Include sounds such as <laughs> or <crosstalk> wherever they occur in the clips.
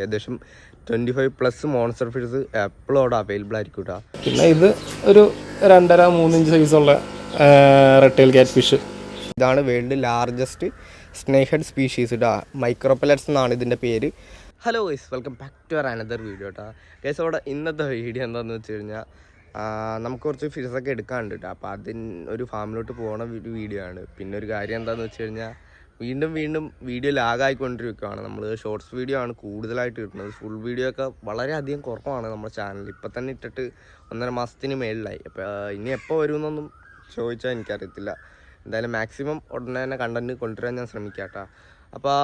ഏകദേശം twenty five plus monster fishes എപ്പോഴും അവിടെ അവൈലബിൾ ആയിരിക്കും കേട്ടോ പിന്നെ ഇത് ഒരു രണ്ടര മൂന്നിഞ്ച് സൈസുള്ള റെട്ടേൽ ക്യാറ്റ് ഫിഷ് ഇതാണ് world largest snakehead species കേട്ടോ മൈക്രോപ്പലറ്റ്സ് എന്നാണ് ഇതിന്റെ പേര്. Hello guys welcome back to our another video കേട്ടോ ഗൈസ് അവിടെ ഇന്നത്തെ വീഡിയോ എന്താണെന്ന് വെച്ച് കഴിഞ്ഞാൽ നമുക്ക് കുറച്ച് ഫിഷസൊക്കെ എടുക്കാനുണ്ട് കേട്ടോ അപ്പോൾ അതിന് ഒരു ഫാമിലോട്ട് പോകണ ഒരു വീഡിയോ ആണ്. പിന്നെ ഒരു കാര്യം എന്താണെന്ന് വെച്ച് കഴിഞ്ഞാൽ വീണ്ടും വീണ്ടും വീഡിയോ ലാഗായിക്കൊണ്ടിരിക്കുകയാണ്. നമ്മൾ ഷോർട്സ് വീഡിയോ ആണ് കൂടുതലായിട്ട് കിട്ടുന്നത് ഫുൾ വീഡിയോ ഒക്കെ വളരെയധികം കുറവാണ് നമ്മുടെ ചാനൽ ഇപ്പം തന്നെ ഇട്ടിട്ട് ഒന്നര മാസത്തിന് മേളിലായി. അപ്പോൾ ഇനി എപ്പോൾ വരുമെന്നൊന്നും ചോദിച്ചാൽ എനിക്കറിയത്തില്ല. എന്തായാലും മാക്സിമം ഉടനെ തന്നെ കണ്ടന്റ് കൊണ്ടുവരാൻ ഞാൻ ശ്രമിക്കാം കേട്ടോ അപ്പോൾ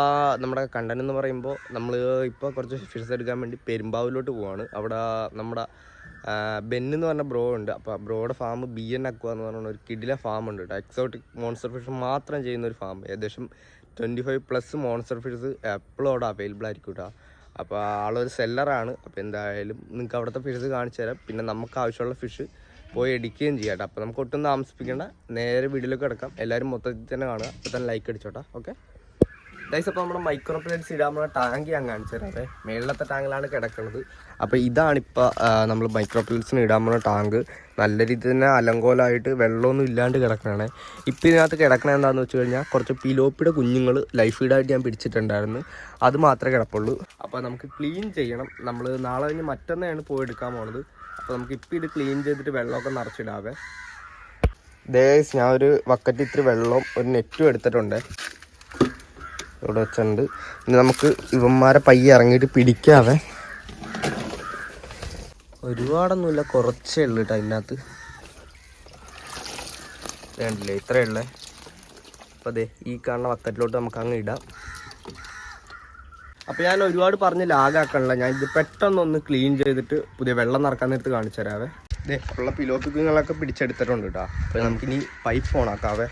നമ്മുടെ കണ്ടന്റ് എന്ന് പറയുമ്പോൾ നമ്മൾ ഇപ്പോൾ കുറച്ച് ഫിഷസ് എടുക്കാൻ വേണ്ടി പെരുമ്പാവിലോട്ട് പോവാണ്. അവിടെ നമ്മുടെ ബെന്ന് എന്ന് പറഞ്ഞ ബ്രോ ഉണ്ട്. അപ്പോൾ ബ്രോയുടെ ഫാം ബി എൻ അക്വ എന്ന് പറഞ്ഞ ഒരു കിഡിലെ ഫാം ഉണ്ട് കേട്ടോ എക്സോട്ടിക് മോൺസ്റ്റർ ഫിഷ് മാത്രം ചെയ്യുന്ന ഒരു ഫാം ഏകദേശം twenty five plus monster fishes എപ്പോഴും അവിടെ അവൈലബിൾ ആയിരിക്കും കേട്ടോ അപ്പോൾ ആളൊരു സെല്ലറാണ് അപ്പോൾ എന്തായാലും നിങ്ങൾക്ക് അവിടുത്തെ ഫിഷ് കാണിച്ചു തരാം. പിന്നെ നമുക്ക് ആവശ്യമുള്ള ഫിഷ് പോയി എടുക്കുകയും ചെയ്യാം കേട്ടോ അപ്പോൾ നമുക്ക് ഒട്ടും താമസിപ്പിക്കേണ്ട. നേരെ വീഡിയോയിലേക്ക് കിടക്കാം. എല്ലാവരും മൊത്തത്തിൽ തന്നെ കാണുക. അപ്പോൾ തന്നെ ലൈക്ക് അടിച്ചോട്ടാ. ഓക്കെ ഗൈസ് അപ്പോൾ നമ്മുടെ മൈക്രോ പ്ലേറ്റ്സ് ഇടാൻ നമ്മുടെ ടാങ്ക് ഞാൻ കാണിച്ചു തരാം. മേളിലത്തെ ടാങ്കിലാണ് കിടക്കുന്നത് അപ്പോൾ ഇതാണിപ്പോൾ നമ്മൾ മൈക്രോ പ്ലേറ്റ്സിന് ഇടാൻ പോകുന്ന ടാങ്ക് നല്ല രീതിയിൽ തന്നെ അലങ്കോലമായിട്ട് വെള്ളമൊന്നും ഇല്ലാണ്ട് കിടക്കണേ. ഇപ്പം ഇതിനകത്ത് കിടക്കണ എന്താണെന്ന് വെച്ച് കഴിഞ്ഞാൽ കുറച്ച് പിലോപ്പിയുടെ കുഞ്ഞുങ്ങൾ ലൈഫ് ഫീഡായിട്ട് ഞാൻ പിടിച്ചിട്ടുണ്ടായിരുന്നു. അത് മാത്രമേ കിടപ്പുള്ളൂ. അപ്പോൾ നമുക്ക് ക്ലീൻ ചെയ്യണം. നമ്മൾ നാളെ കഴിഞ്ഞ് മറ്റന്നാണ് പോയി എടുക്കാൻ പോണത്. അപ്പോൾ നമുക്ക് ഇപ്പം ഇത് ക്ലീൻ ചെയ്തിട്ട് വെള്ളമൊക്കെ നിറച്ചിടാവേ. ദേശ് ഞാൻ ഒരു വക്കറ്റ് ഇത്തിരി വെള്ളവും ഒരു നെറ്റും എടുത്തിട്ടുണ്ട്. ഇവിടെ വെച്ചിട്ടുണ്ട്. ഇനി നമുക്ക് ഇവന്മാരെ പയ്യെ ഇറങ്ങിയിട്ട് പിടിക്കാവേ. ഒരുപാടൊന്നുമില്ല കുറച്ചേ ഉള്ളു കേട്ടോ അതിനകത്ത്. വേണ്ടില്ലേ ഇത്രയേ ഉള്ളേ. അപ്പോൾ അതെ ഈ കാണുന്ന വക്കറ്റിലോട്ട് നമുക്ക് അങ്ങ് ഇടാം. അപ്പോൾ ഞാൻ ഒരുപാട് പറഞ്ഞ് ലാഗാക്കണില്ല ഞാൻ ഇത് പെട്ടെന്നൊന്ന് ക്ലീൻ ചെയ്തിട്ട് പുതിയ വെള്ളം നിറക്കാൻ നേരത്ത് കാണിച്ചു തരാവേ. ഇതേ ഉള്ള പിലോക്കുങ്ങളൊക്കെ പിടിച്ചെടുത്തിട്ടുണ്ട് കേട്ടോ അപ്പോൾ നമുക്കിനി പൈപ്പ് ഓണാക്കാവേ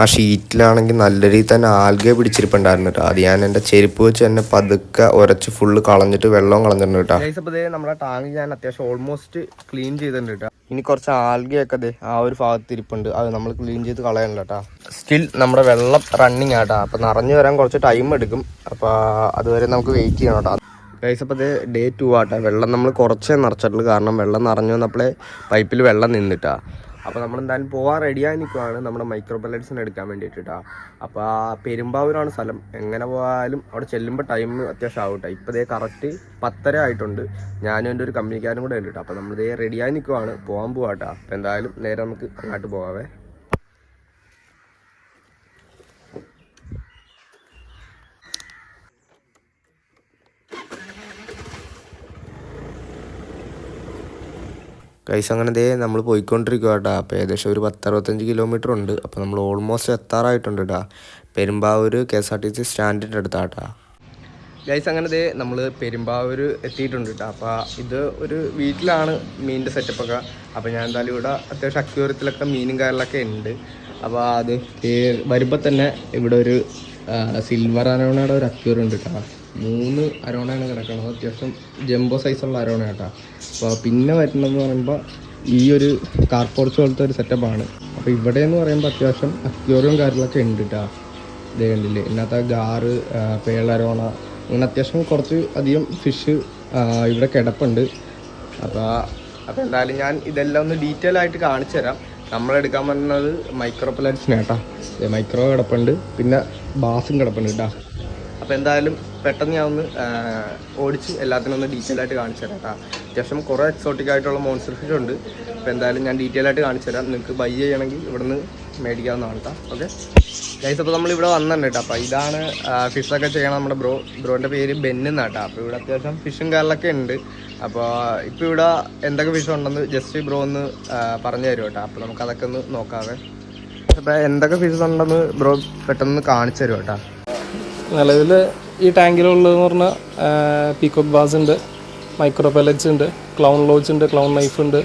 ആ ഷീറ്റിലാണെങ്കിൽ നല്ല രീതിയിൽ തന്നെ ആൽഗ പിടിച്ചിരിപ്പുണ്ടായിരുന്നു കേട്ടോ. അത് ഞാൻ എന്റെ ചെരുപ്പ് വെച്ച് തന്നെ പതുക്കെ ഉരച്ച് ഫുള്ള് കളഞ്ഞിട്ട് വെള്ളം കളഞ്ഞിട്ടുണ്ട് കേട്ടോ. അപ്പോൾ നമ്മുടെ ടാങ്ക് ഞാൻ അത്യാവശ്യം ഓൾമോസ്റ്റ് ക്ലീൻ ചെയ്തിട്ടുണ്ട് കേട്ടോ. ഇനി കുറച്ച് ആൽഗയൊക്കെ അതെ ആ ഒരു ഭാഗത്ത് ഇരിപ്പുണ്ട്. അത് നമ്മൾ ക്ലീൻ ചെയ്ത് കളയണല്ലോ കേട്ടോ. സ്റ്റിൽ നമ്മുടെ വെള്ളം റണ്ണിങ് ആട്ടോ അപ്പോൾ നിറഞ്ഞു വരാൻ കുറച്ച് ടൈം എടുക്കും. അപ്പോൾ അതുവരെ നമുക്ക് വെയിറ്റ് ചെയ്യണം കേട്ടോ. ഗൈസ് അപ്പോൾ ഇത് ഡേ ടു ആട്ടെ വെള്ളം നമ്മൾ കുറച്ചേ നിറച്ചിട്ടുള്ളൂ. കാരണം വെള്ളം നിറഞ്ഞു വന്നപ്പോഴേ പൈപ്പിൽ വെള്ളം നിന്നിട്ടാ. അപ്പോൾ നമ്മൾ എന്തായാലും പോകാൻ റെഡിയായി നിൽക്കുവാണ് നമ്മുടെ മൈക്രോ പലറ്റ്സിന് എടുക്കാൻ വേണ്ടിയിട്ടാണ് അപ്പോൾ ആ പെരുമ്പാവൂരാണ് സ്ഥലം. എങ്ങനെ പോയാലും അവിടെ ചെല്ലുമ്പോൾ ടൈം അത്യാവശ്യം ആവും കേട്ടോ ഇപ്പോൾ ഇതേ കറക്റ്റ് പത്തര ആയിട്ടുണ്ട്. ഞാനും എന്റെ ഒരു കമ്പനിക്കാരും കൂടെ ഉണ്ട് കേട്ടോ അപ്പോൾ നമ്മളിതേ റെഡിയായി നിൽക്കുവാണ് പോകാൻ പോവാട്ടോ അപ്പോൾ എന്തായാലും നേരെ നമുക്ക് അങ്ങോട്ട് പോകാവേ കൈസ് അങ്ങനെ ദേ നമ്മൾ പോയിക്കൊണ്ടിരിക്കുക കേട്ടോ അപ്പോൾ ഏകദേശം ഒരു പത്തറുപത്തഞ്ച് കിലോമീറ്റർ ഉണ്ട്. അപ്പോൾ നമ്മൾ ഓൾമോസ്റ്റ് എത്താറായിട്ടുണ്ട് കേട്ടോ Perumbavoor K S R T C സ്റ്റാൻഡിന്റെ അടുത്താട്ടാ ഗൈസ് അങ്ങനെ ദേ നമ്മൾ പെരുമ്പാവൂർ എത്തിയിട്ടുണ്ട് കേട്ടോ അപ്പോൾ ഇത് ഒരു വീട്ടിലാണ് മീനിന്റെ സെറ്റപ്പൊക്കെ അപ്പോൾ ഞാൻ എന്തായാലും ഇവിടെ അത്യാവശ്യം അക്യൂരത്തിലൊക്കെ മീനും കാര്യങ്ങളൊക്കെ ഉണ്ട്. അപ്പോൾ അത് വരുമ്പോൾ തന്നെ ഇവിടെ ഒരു സിൽവർ അനോണയുടെ ഒരു അക്യൂർ ഉണ്ട് കേട്ടോ മൂന്ന് അരോണയാണ് കിടക്കുന്നത് അത്യാവശ്യം ജംബോ സൈസുള്ള അരോണ കേട്ടോ. അപ്പോൾ പിന്നെ വരുന്നതെന്ന് പറയുമ്പോൾ ഈ ഒരു കാർപോർച്ച് പോലത്തെ ഒരു സെറ്റപ്പാണ് അപ്പോൾ ഇവിടെ എന്ന് പറയുമ്പോൾ അത്യാവശ്യം അക്യൂറിയും കാര്യങ്ങളൊക്കെ ഉണ്ട് കേട്ടോ. ഇതേ കണ്ടില്ലേ? ഇതിനകത്ത് ഗാറ് പേളരോണ അങ്ങനെ അത്യാവശ്യം കുറച്ച് അധികം ഫിഷ് ഇവിടെ കിടപ്പുണ്ട്. അപ്പോൾ അപ്പോൾ എന്തായാലും ഞാൻ ഇതെല്ലാം ഒന്ന് ഡീറ്റെയിൽ ആയിട്ട് കാണിച്ചു തരാം. നമ്മളെടുക്കാൻ പറ്റുന്നത് മൈക്രോ പ്ലാന്റ്സിന് കേട്ടോ മൈക്രോ കിടപ്പുണ്ട്. പിന്നെ ബാസും കിടപ്പുണ്ട് കേട്ടോ. അപ്പോൾ എന്തായാലും പെട്ടെന്ന് ഞാൻ ഒന്ന് ഓടിച്ച് എല്ലാത്തിനും ഒന്ന് ഡീറ്റെയിൽ ആയിട്ട് കാണിച്ചു തരാം കേട്ടോ. അത്യാവശ്യം കുറേ എക്സോട്ടിക് ആയിട്ടുള്ള മോൺസ്റ്റർ ഫിഷ് ഉണ്ട്. അപ്പോൾ എന്തായാലും ഞാൻ ഡീറ്റെയിൽ ആയിട്ട് കാണിച്ചു തരാം. നിങ്ങൾക്ക് ബൈ ചെയ്യണമെങ്കിൽ ഇവിടുന്ന് മേടിക്കാവുന്നതാണ് കേട്ടോ. ഓക്കെ ഗൈസ് അപ്പോൾ നമ്മൾ ഇവിടെ വന്നിട്ടുണ്ട് കേട്ടോ. അപ്പോൾ ഇതാണ് ഫിഷൊക്കെ ചെയ്യണം നമ്മുടെ ബ്രോ ബ്രോന്റെ പേര് ബെന്ന് കേട്ടോ. അപ്പോൾ ഇവിടെ അത്യാവശ്യം ഫിഷും കാര്യങ്ങളൊക്കെ ഉണ്ട്. അപ്പോൾ ഇപ്പോൾ ഇവിടെ എന്തൊക്കെ ഫിഷ് ഉണ്ടെന്ന് ജസ്റ്റ് ബ്രോ ഒന്ന് പറഞ്ഞു തരും കേട്ടോ. അപ്പോൾ നമുക്ക് അതൊക്കെ ഒന്ന് നോക്കാവേ. അപ്പോൾ എന്തൊക്കെ ഫിഷസ് ഉണ്ടെന്ന് ബ്രോ പെട്ടെന്ന് കാണിച്ചു തരും കേട്ടോ. നിലവിൽ ഈ ടാങ്കിലുള്ളതെന്ന് പറഞ്ഞാൽ പീക്കോക്ക് ബാസ് ഉണ്ട് മൈക്രോ പെലറ്റ്സ് ഉണ്ട് ക്ലൗൺ ലോച്ച് ഉണ്ട് ക്ലൗൺ നൈഫ് ഉണ്ട്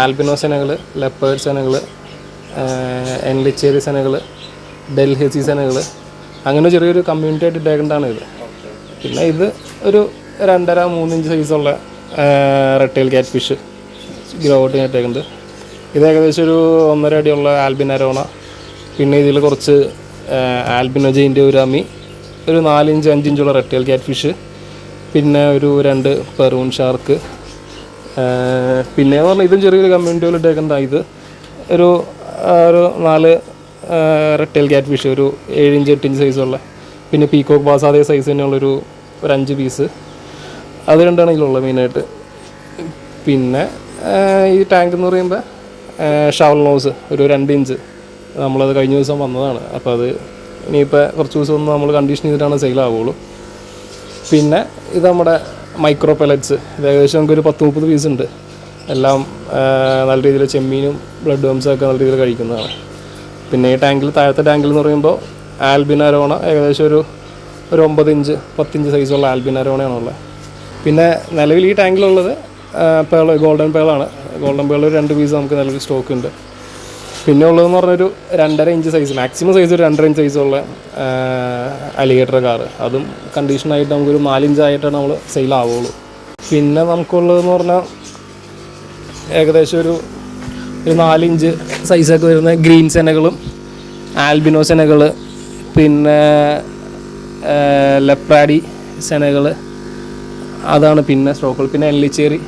ആൽബിനോ സെനകൾ ലെപ്പേർഡ് സെനകൾ എൻലിച്ചേരി സെനകൾ ഡൽഹസി സെനകൾ അങ്ങനെ ചെറിയൊരു കമ്മ്യൂണിറ്റി ആയിട്ട് ഇട്ടേക്കേണ്ടതാണ് ഇത്. പിന്നെ ഇത് ഒരു രണ്ടര മൂന്നിഞ്ച് സൈസുള്ള റെട്ടേൽ ക്യാറ്റ് ഫിഷ് ഗ്രോട്ടിന് ഇട്ടേക്കുന്നത് ഇത് ഏകദേശം ഒരു ഒന്നര അടിയുള്ള ആൽബിൻ അരോണ പിന്നെ ഇതിൽ കുറച്ച് ആൽബിനോ ജെയിന്റെ ഒരു അമ്മി ഒരു നാലിഞ്ച് അഞ്ചിഞ്ചുള്ള റെട്ടേൽ ക്യാറ്റ് ഫിഷ് പിന്നെ ഒരു രണ്ട് പെറൂൺ ഷാർക്ക്. പിന്നെ എന്ന് പറഞ്ഞാൽ ഇതും ചെറിയൊരു കമ്മ്യൂണിറ്റിയിൽ ഇട്ടേക്കുന്നതാണ് ഇത്. ഒരു ഒരു നാല് റെട്ടേൽ ക്യാറ്റ് ഫിഷ് ഒരു ഏഴിഞ്ച് എട്ടിഞ്ച് സൈസുള്ള പിന്നെ പീക്കോക്ക് ബാസ് അതേ സൈസ് തന്നെയുള്ളൊരു ഒരു അഞ്ച് പീസ് അത് രണ്ടാണ് ഇതിലുള്ളത് മെയിനായിട്ട്. പിന്നെ ഈ ടാങ്ക് എന്ന് പറയുമ്പോൾ ഷവൽ നോസ് ഒരു രണ്ട് ഇഞ്ച്. നമ്മളത് കഴിഞ്ഞ ദിവസം വന്നതാണ്. അപ്പോൾ അത് ഇനിയിപ്പോൾ കുറച്ച് ദിവസം ഒന്ന് നമ്മൾ കണ്ടീഷൻ ചെയ്തിട്ടാണ് സെയിലാവുള്ളൂ പിന്നെ ഇത് നമ്മുടെ മൈക്രോ പെലറ്റ്സ് ഇത് ഏകദേശം നമുക്കൊരു പത്ത് മുപ്പത് പീസ് ഉണ്ട്. എല്ലാം നല്ല രീതിയിൽ ചെമ്മീനും ബ്ലഡ് വംസും ഒക്കെ നല്ല രീതിയിൽ കഴിക്കുന്നതാണ്. പിന്നെ ഈ ടാങ്കിൽ താഴത്തെ ടാങ്കിൽ എന്ന് പറയുമ്പോൾ ആൽബിൻ അരോണ ഏകദേശം ഒരു ഒരു ഒമ്പത് ഇഞ്ച് പത്തിഞ്ച് സൈസുള്ള ആൽബിൻ അരോണയാണുള്ളത് പിന്നെ നിലവിൽ ഈ ടാങ്കിലുള്ളത് പേൾ ഗോൾഡൻ പേളാണ് ഗോൾഡൻ പേൾ രണ്ട് പീസ് നമുക്ക് നിലവിൽ സ്റ്റോക്ക് ഉണ്ട്. പിന്നെ ഉള്ളതെന്ന് പറഞ്ഞൊരു രണ്ടര ഇഞ്ച് സൈസ് മാക്സിമം സൈസ് ഒരു രണ്ടര ഇഞ്ച് സൈസുള്ള അലിഗേറ്റർ കാറ് അതും കണ്ടീഷനായിട്ട് നമുക്കൊരു നാലിഞ്ചായിട്ടാണ് നമ്മൾ സെയിൽ പിന്നെ നമുക്കുള്ളതെന്ന് പറഞ്ഞാൽ ഏകദേശം ഒരു ഒരു നാലിഞ്ച് സൈസൊക്കെ വരുന്ന ഗ്രീൻ സെനകളും ആൽബിനോ സെനകൾ പിന്നെ ലെപ്രാഡി സെനകൾ അതാണ് പിന്നെ സ്റ്റോക്കുകൾ പിന്നെ എല്ലിച്ചേരി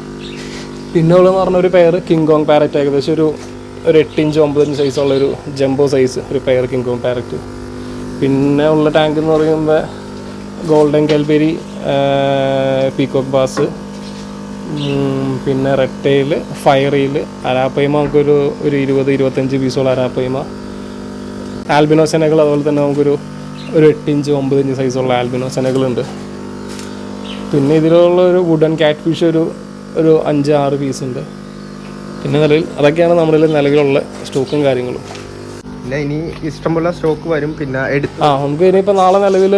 പിന്നെ ഉള്ളതെന്ന് പറഞ്ഞ ഒരു പെയർ കിങ് കോങ് പാരറ്റ് ഏകദേശം ഒരു ഒരു എട്ട് ഇഞ്ച് ഒമ്പത് ഇഞ്ച് സൈസുള്ള ഒരു ജംബോ സൈസ് ഒരു പെയർ കിങ് കോങ് പാരറ്റ് പിന്നെ ഉള്ള ടാങ്ക് എന്ന് പറയുമ്പോൾ ഗോൾഡൻ കൽബരി പീക്കോക്ക് ബാസ് പിന്നെ റെട്ടയിൽ ഫയറിയിൽ അരാപ്പയ്മ നമുക്കൊരു ഒരു ഇരുപത് ഇരുപത്തഞ്ച് പീസുള്ള അരാപ്പയ്മ. ആൽബിനോ സെനകൾ അതുപോലെ തന്നെ നമുക്കൊരു ഒരു എട്ട് ഇഞ്ച് ഒമ്പത് ഇഞ്ച് സൈസുള്ള ആൽബിനോ സെനകളുണ്ട് പിന്നെ ഇതിലുള്ള ഒരു വുഡൻ കാറ്റ് ഫിഷ് ഒരു ഒരു അഞ്ച് ആറ് പീസ് ഉണ്ട്. പിന്നെ നിലവിൽ അതൊക്കെയാണ് നമ്മുടെ നിലവിലുള്ള സ്റ്റോക്കും കാര്യങ്ങളും. പിന്നെ ഇനി ഇഷ്ടംപോലെ സ്റ്റോക്ക് വരും. പിന്നെ എടുത്ത് ആ നമുക്ക് ഇനിയിപ്പോൾ നാളെ നിലവിൽ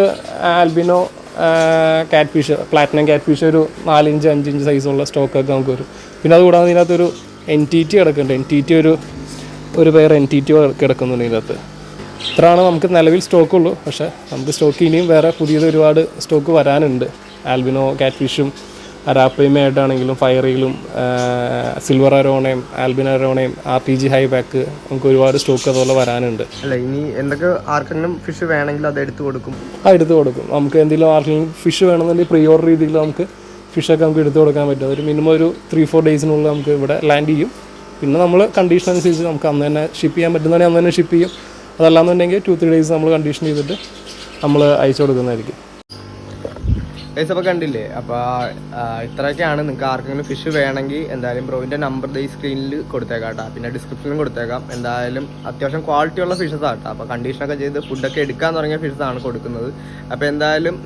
ആൽബിനോ കാറ്റ് ഫിഷ് പ്ലാറ്റിനം കാറ്റ് ഫിഷ് ഒരു നാലിഞ്ച് അഞ്ചിഞ്ച് സൈസുള്ള സ്റ്റോക്കൊക്കെ നമുക്ക് വരും. പിന്നെ അതുകൂടാതെ ഇതിനകത്തൊരു എൻ ടി ടി കിടക്കുന്നുണ്ട്. എൻ ടി ടി ഒരു ഒരു പേർ എൻ ടി ടി കിടക്കുന്നുണ്ട് ഇതിനകത്ത്. ഇത്രയാണ് നമുക്ക് നിലവിൽ സ്റ്റോക്കുള്ളൂ പക്ഷേ നമുക്ക് സ്റ്റോക്ക് ഇനിയും വേറെ പുതിയത് ഒരുപാട് സ്റ്റോക്ക് വരാനുണ്ട്. ആൽബിനോ കാറ്റ് ഫിഷും അരാപ്പയുമായിട്ടാണെങ്കിലും ഫയറിയിലും സിൽവർ അരോണയും albino അരോണയും R T G high back നമുക്ക് ഒരുപാട് സ്റ്റോക്ക് അതുപോലെ വരാനുണ്ട്. അല്ല ഇനി എന്തൊക്കെ ആർക്കെങ്കിലും ഫിഷ് വേണമെങ്കിൽ അത് എടുത്തു കൊടുക്കും? ആ എടുത്തു കൊടുക്കും. നമുക്ക് എന്തെങ്കിലും ആർക്കെങ്കിലും ഫിഷ് വേണമെന്നുണ്ടെങ്കിൽ പ്രീ ഓർഡർ രീതിയിൽ നമുക്ക് ഫിഷൊക്കെ നമുക്ക് എടുത്തു കൊടുക്കാൻ പറ്റും. ഒരു മിനിമം ഒരു ത്രീ ഫോർ ഡേയ്സിനുള്ളിൽ നമുക്ക് ഇവിടെ ലാൻഡ് ചെയ്യും. പിന്നെ നമ്മൾ കണ്ടീഷൻ അനുസരിച്ച് നമുക്ക് അന്ന് തന്നെ ഷിപ്പ് ചെയ്യാൻ പറ്റുന്നതാണെങ്കിൽ അന്ന് തന്നെ ഷിപ്പ് ചെയ്യും. അതല്ലാന്നുണ്ടെങ്കിൽ ടു ത്രീ ഡേയ്സ് നമ്മൾ കണ്ടീഷൻ ചെയ്തിട്ട് നമ്മൾ അയച്ചു കൊടുക്കുന്നതായിരിക്കും. ഗൈസ് അപ്പോൾ കണ്ടില്ലേ? അപ്പോൾ ഇത്രയൊക്കെയാണ്. നിങ്ങൾക്ക് ആർക്കെങ്കിലും ഫിഷ് വേണമെങ്കിൽ എന്തായാലും ബ്രോവിന്റെ നമ്പർ ഈ സ്ക്രീനിൽ കൊടുത്തേക്കാം കേട്ടോ പിന്നെ ഡിസ്ക്രിപ്ഷനിലും കൊടുത്തേക്കാം. എന്തായാലും അത്യാവശ്യം ക്വാളിറ്റി ഉള്ള ഫിഷസ് ആട്ടോ. അപ്പോൾ കണ്ടീഷനൊക്കെ ചെയ്ത് ഫുഡൊക്കെ എടുക്കാൻ തുടങ്ങിയ ഫിഷസാണ് കൊടുക്കുന്നത്. അപ്പോൾ എന്തായാലും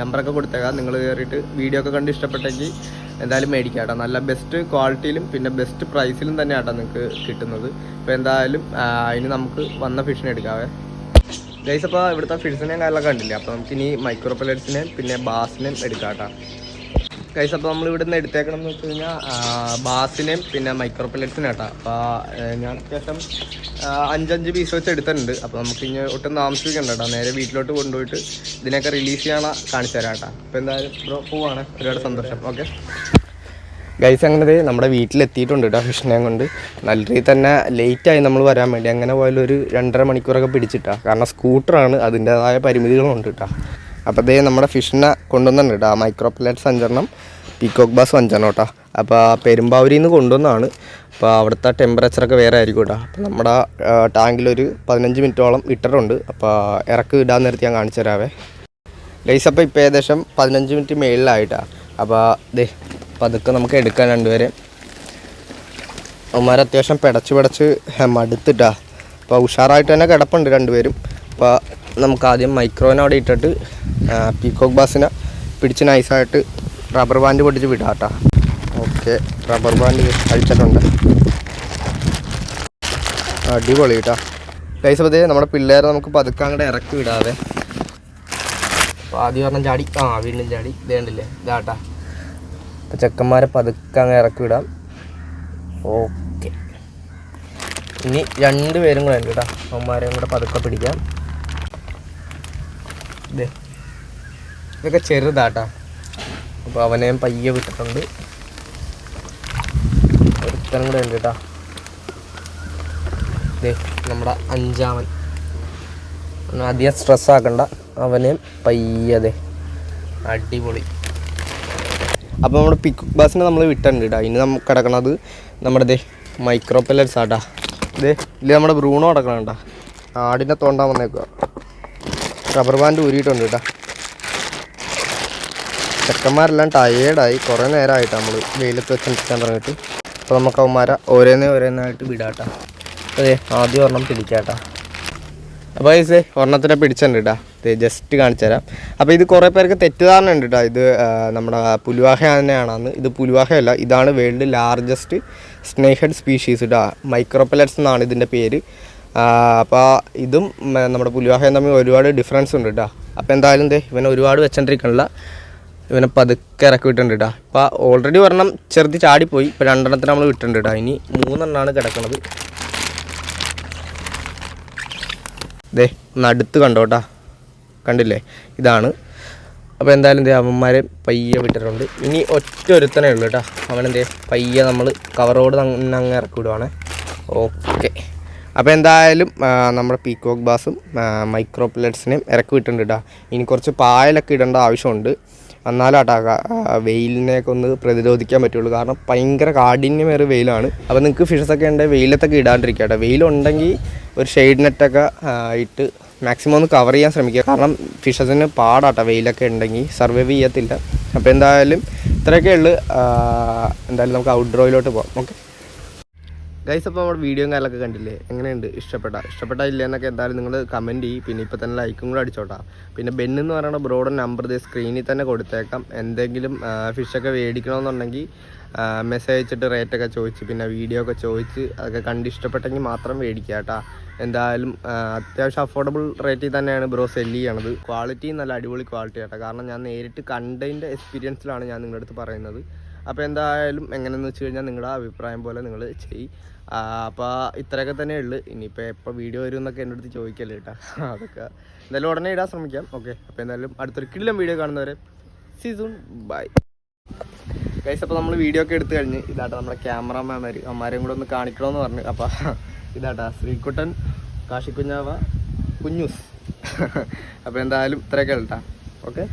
നമ്പറൊക്കെ കൊടുത്തേക്കാം. നിങ്ങൾ കയറിയിട്ട് വീഡിയോ ഒക്കെ കണ്ട് ഇഷ്ടപ്പെട്ടെങ്കിൽ എന്തായാലും മേടിക്കാം കേട്ടോ നല്ല ബെസ്റ്റ് ക്വാളിറ്റിയിലും പിന്നെ ബെസ്റ്റ് പ്രൈസിലും തന്നെ ആട്ടോ നിങ്ങൾക്ക് കിട്ടുന്നത്. അപ്പോൾ എന്തായാലും അതിന് നമുക്ക് വന്ന ഫിഷിനെ എടുക്കാവേ. ഗൈസ് അപ്പോൾ ഇവിടുത്തെ ഫിഡ്സിനെയും കാര്യങ്ങളൊക്കെ കണ്ടില്ലേ? അപ്പോൾ നമുക്ക് ഇനി മൈക്രോ പെലറ്റ്സിനെയും പിന്നെ ബാസിനെയും എടുക്കാം കേട്ടോ ഗൈസ് അപ്പോൾ നമ്മൾ ഇവിടുന്ന് എടുത്തേക്കണം എന്ന് വെച്ച് കഴിഞ്ഞാൽ ബാസിനെയും പിന്നെ മൈക്രോ പ്ലേറ്റ്സിനെ കേട്ടോ അപ്പോൾ ഞാൻ അത്യാവശ്യം അഞ്ചഞ്ച് പീസ് വെച്ച് എടുത്തിട്ടുണ്ട്. അപ്പോൾ നമുക്ക് ഇനി ഒട്ടും താമസിക്കണ്ട കേട്ടോ നേരെ വീട്ടിലോട്ട് കൊണ്ടുപോയിട്ട് ഇതിനൊക്കെ റിലീസ് ചെയ്യാൻ കാണിച്ചു തരാം കേട്ടോ അപ്പോൾ എന്തായാലും ബ്രോ പോവാണ്. ഒരുപാട് സന്തോഷം. ഓക്കെ ഗൈസ് അങ്ങനെ നമ്മുടെ വീട്ടിലെത്തിയിട്ടുണ്ട് കേട്ടോ ഫിഷിനെ കൊണ്ട്. നല്ല രീതിയിൽ തന്നെ ലേറ്റായി നമ്മൾ വരാൻ വേണ്ടി. അങ്ങനെ പോയാലും ഒരു രണ്ടര മണിക്കൂറൊക്കെ പിടിച്ചിട്ടാ. കാരണം സ്കൂട്ടറാണ് അതിന്റെതായ പരിമിതികളുണ്ട് കേട്ടോ അപ്പോൾ ദേ നമ്മുടെ ഫിഷിനെ കൊണ്ടുവന്നിട്ടുണ്ട് കേട്ടോ മൈക്രോ പ്ലേറ്റ്സ് അഞ്ചെണ്ണം പീക്കോക്ക് ബാസ് അഞ്ചെണ്ണം കേട്ടോ അപ്പോൾ പെരുമ്പാവൂരിൽ നിന്ന് കൊണ്ടുവന്നാണ്. അപ്പോൾ അവിടുത്തെ ടെമ്പറേച്ചറൊക്കെ വേറെ ആയിരിക്കും കേട്ടോ അപ്പോൾ നമ്മുടെ ടാങ്കിലൊരു പതിനഞ്ച് മിനിറ്റോളം ഇട്ടിട്ടുണ്ട്. അപ്പോൾ ഇറക്ക് ഇടാൻ നേരത്തെ ഞാൻ കാണിച്ചു തരാവേ. ലൈസപ്പം അപ്പോൾ ഇപ്പോൾ ഏകദേശം പതിനഞ്ച് മിനിറ്റ് മേളിലായിട്ടാണ് അപ്പോൾ ദേ പതുക്കെ നമുക്ക് എടുക്കാം രണ്ടുപേരെ. അവന്മാർ അത്യാവശ്യം പിടച്ച് പിടച്ച് മടുത്തിട്ടാ അപ്പോൾ ഉഷാറായിട്ട് തന്നെ കിടപ്പുണ്ട് രണ്ടുപേരും. അപ്പോൾ നമുക്ക് ആദ്യം മൈക്രോവിനെ അവിടെ ഇട്ടിട്ട് പീക്കോക്ക് ബാസിനെ പിടിച്ച് നൈസായിട്ട് റബ്ബർ ബാൻഡ് പൊട്ടിച്ച് വിടാം കേട്ടോ ഓക്കെ റബ്ബർ ബാൻഡ് അഴിച്ചിട്ടുണ്ട്. അടിപൊളി കേട്ടോ ദേ നമ്മുടെ പിള്ളേരെ നമുക്ക് പതുക്കെ അങ്ങോട്ട് ഇറക്കി വിടാതെ അപ്പോൾ ആദ്യം പറഞ്ഞാൽ ചാടി ആ വീണ്ടും ചാടി ഇതേണ്ടില്ലേ ഇതാട്ടാ. അപ്പോൾ ചെക്കന്മാരെ പതുക്കെ അങ്ങ് ഇറക്കി വിടാം ഓക്കെ. ഇനി രണ്ട് പേരും കൂടെ ഉണ്ട് കേട്ടോ. അമ്മമാരെയും കൂടെ പതുക്കെ പിടിക്കാം. ഇതേ ഇതൊക്കെ ചെറുതാട്ടാ. അപ്പോൾ അവനെയും പയ്യെ വിട്ടിട്ടുണ്ട്. ഒരുത്തനും കൂടെ ഉണ്ട് കേട്ടോ. ദേ നമ്മുടെ അഞ്ചാമൻ. അധികം സ്ട്രെസ് ആക്കണ്ട. അവനെയും പയ്യതെ അടിപൊളി. അപ്പോൾ നമ്മുടെ പിക്ക് ബസ്സിനെ നമ്മൾ വിട്ടുണ്ട് കേട്ടോ ഇനി നമുക്ക് കിടക്കണത് നമ്മുടെ ദേ മൈക്രോ പെല്ലറ്റ്സ് ആട്ടാ ഇതേ ഇല്ല നമ്മുടെ ബ്രൂണോ കിടക്കണം ആടിനെ തോണ്ടാൻ വന്നേക്കുക റബ്ബർ ബാൻഡ് ഊരിയിട്ടുണ്ട് കേട്ടോ ചെക്കന്മാരെല്ലാം ടയേർഡായി കുറേ നേരമായിട്ട് നമ്മൾ വെയിലത്ത് വെച്ച് നിൽക്കാൻ തുടങ്ങിയിട്ട് അപ്പോൾ നമുക്ക് അവന്മാരെ ഓരോന്നേ ഓരോന്നായിട്ട് വിടാട്ടാ അതെ ആദ്യം ഒരെണ്ണം പിടിക്കാട്ടാ അപ്പോൾ ഐസേ ഒരെണ്ണത്തിനെ പിടിച്ചിട്ടുണ്ട് കേട്ടോ ഇത് ജസ്റ്റ് കാണിച്ചു തരാം. അപ്പോൾ ഇത് കുറേ പേർക്ക് തെറ്റിദ്ധാരണ ഉണ്ട് കേട്ടോ ഇത് നമ്മുടെ പുലുവാഹ തന്നെയാണെന്ന് ഇത് പുലുവാഹയല്ല ഇതാണ് world largest snakehead head species കേട്ടോ മൈക്രോപ്പലറ്റ്സ് എന്നാണ് ഇതിന്റെ പേര്. അപ്പോൾ ഇതും നമ്മുടെ പുലുവാഹയും തമ്മിൽ ഒരുപാട് ഡിഫറൻസ് ഉണ്ട് കേട്ടോ അപ്പോൾ എന്തായാലും ദേ ഇവനെ ഒരുപാട് വെച്ചോണ്ടിരിക്കണില്ല. ഇവനെ പതുക്കെ ഇറക്കി വിട്ടുണ്ട് കേട്ടോ അപ്പോൾ ഓൾറെഡി ഒരെണ്ണം ചെറുതി ചാടിപ്പോയി. ഇപ്പോൾ രണ്ടെണ്ണത്തിന് നമ്മൾ വിട്ടിട്ടുണ്ട് കേട്ടോ ഇനി മൂന്നെണ്ണമാണ് കിടക്കുന്നത് ദേ ഒന്ന് അടുത്ത് കണ്ടോട്ടാ. കണ്ടില്ലേ? ഇതാണ്. അപ്പോൾ എന്തായാലും ദേ അവന്മാരെ പയ്യെ വിട്ടിട്ടുണ്ട്. ഇനി ഒറ്റ ഒരുത്തനേ ഉള്ളൂ കേട്ടോ അവനെന്തേ പയ്യെ നമ്മൾ കവറോട് അങ്ങ് ഇറക്കി വിടുവാണേ. ഓക്കെ. അപ്പോൾ എന്തായാലും നമ്മുടെ പീക്കോക്ക് ബാസും മൈക്രോ പ്ലേറ്റ്സിനെയും ഇറക്കി വിട്ടിട്ടുണ്ട് കേട്ടോ ഇനി കുറച്ച് പായലൊക്കെ ഇടേണ്ട ആവശ്യമുണ്ട്. എന്നാലാട്ടാ വെയിലിനെയൊക്കെ ഒന്ന് പ്രതിരോധിക്കാൻ പറ്റുള്ളൂ. കാരണം ഭയങ്കര കാഠിന്യമേറിയ വെയിലാണ്. അപ്പോൾ നിങ്ങൾക്ക് ഫിഷസൊക്കെ ഉണ്ടെങ്കിൽ വെയിലത്തൊക്കെ ഇടാണ്ടിരിക്കുക കേട്ടോ വെയിലുണ്ടെങ്കിൽ ഒരു ഷെയ്ഡ് നെറ്റൊക്കെ ഇട്ട് മാക്സിമം ഒന്ന് കവർ ചെയ്യാൻ ശ്രമിക്കുക. കാരണം ഫിഷസിന് പാടാട്ടോ വെയിലൊക്കെ ഉണ്ടെങ്കിൽ സർവൈവ് ചെയ്യത്തില്ല. അപ്പോൾ എന്തായാലും ഇത്രയൊക്കെ ഉള്ളു. എന്തായാലും നമുക്ക് ഔട്ട്ഡോറിലോട്ട് പോകാം ഓക്കെ ഗൈസ് അപ്പോൾ നമ്മുടെ വീഡിയോ കാര്യങ്ങളൊക്കെ കണ്ടില്ലേ? എങ്ങനെയുണ്ട്? ഇഷ്ടപ്പെട്ട? ഇഷ്ടപ്പെട്ട ഇല്ല എന്നൊക്കെ എന്തായാലും നിങ്ങൾ കമന്റ് ചെയ്യും. പിന്നെ ഇപ്പോൾ തന്നെ ലൈക്കും കൂടെ അടിച്ചോട്ടാ. പിന്നെ ബെന്ന് എന്ന് പറയുന്ന ബ്രോഡ് നമ്പർ ഇത് സ്ക്രീനിൽ തന്നെ കൊടുത്തേക്കാം. എന്തെങ്കിലും ഫിഷൊക്കെ മേടിക്കണമെന്നുണ്ടെങ്കിൽ മെസ്സേജ് അയച്ചിട്ട് റേറ്റൊക്കെ ചോദിച്ച് പിന്നെ വീഡിയോ ഒക്കെ ചോദിച്ച് അതൊക്കെ കണ്ട് ഇഷ്ടപ്പെട്ടെങ്കിൽ മാത്രം മേടിക്കുക കേട്ടോ. എന്തായാലും അത്യാവശ്യം അഫോർഡബിൾ റേറ്റിൽ തന്നെയാണ് ബ്രോ സെല്ല് ചെയ്യണത്. ക്വാളിറ്റി നല്ല അടിപൊളി ക്വാളിറ്റി ആട്ടോ. കാരണം ഞാൻ നേരിട്ട് കണ്ടതിന്റെ എക്സ്പീരിയൻസിലാണ് ഞാൻ നിങ്ങളുടെ അടുത്ത് പറയുന്നത്. അപ്പോൾ എന്തായാലും എങ്ങനെയെന്ന് വെച്ച് കഴിഞ്ഞാൽ നിങ്ങളുടെ അഭിപ്രായം പോലെ നിങ്ങൾ ചെയ് അപ്പോൾ ഇത്രയൊക്കെ തന്നെ ഉള്ളു. ഇനിയിപ്പോൾ എപ്പോൾ വീഡിയോ വരും എന്നൊക്കെ എന്റെ അടുത്ത് ചോദിക്കല്ലേ കേട്ടോ. <laughs> അതൊക്കെ എന്തായാലും ഉടനെ ഇടാൻ ശ്രമിക്കാം. ഓക്കെ അപ്പോൾ എന്തായാലും അടുത്തൊരു കിടിലും വീഡിയോ കാണുന്നവരെ സീസൺ ബൈ ഗൈസ് അപ്പോൾ നമ്മൾ വീഡിയോ ഒക്കെ എടുത്തു കഴിഞ്ഞ് ഇതാട്ടോ നമ്മുടെ ക്യാമറമാൻമാർ അമ്മമാരെയും കൂടെ ഒന്ന് കാണിക്കണമെന്ന് പറഞ്ഞു. അപ്പോൾ ഇതാട്ടാ ശ്രീകുട്ടൻ കാശിക്കുഞ്ഞാവ കുഞ്ഞൂസ്. അപ്പോൾ എന്തായാലും ഇത്രയൊക്കെ കേട്ടാ ഓക്കെ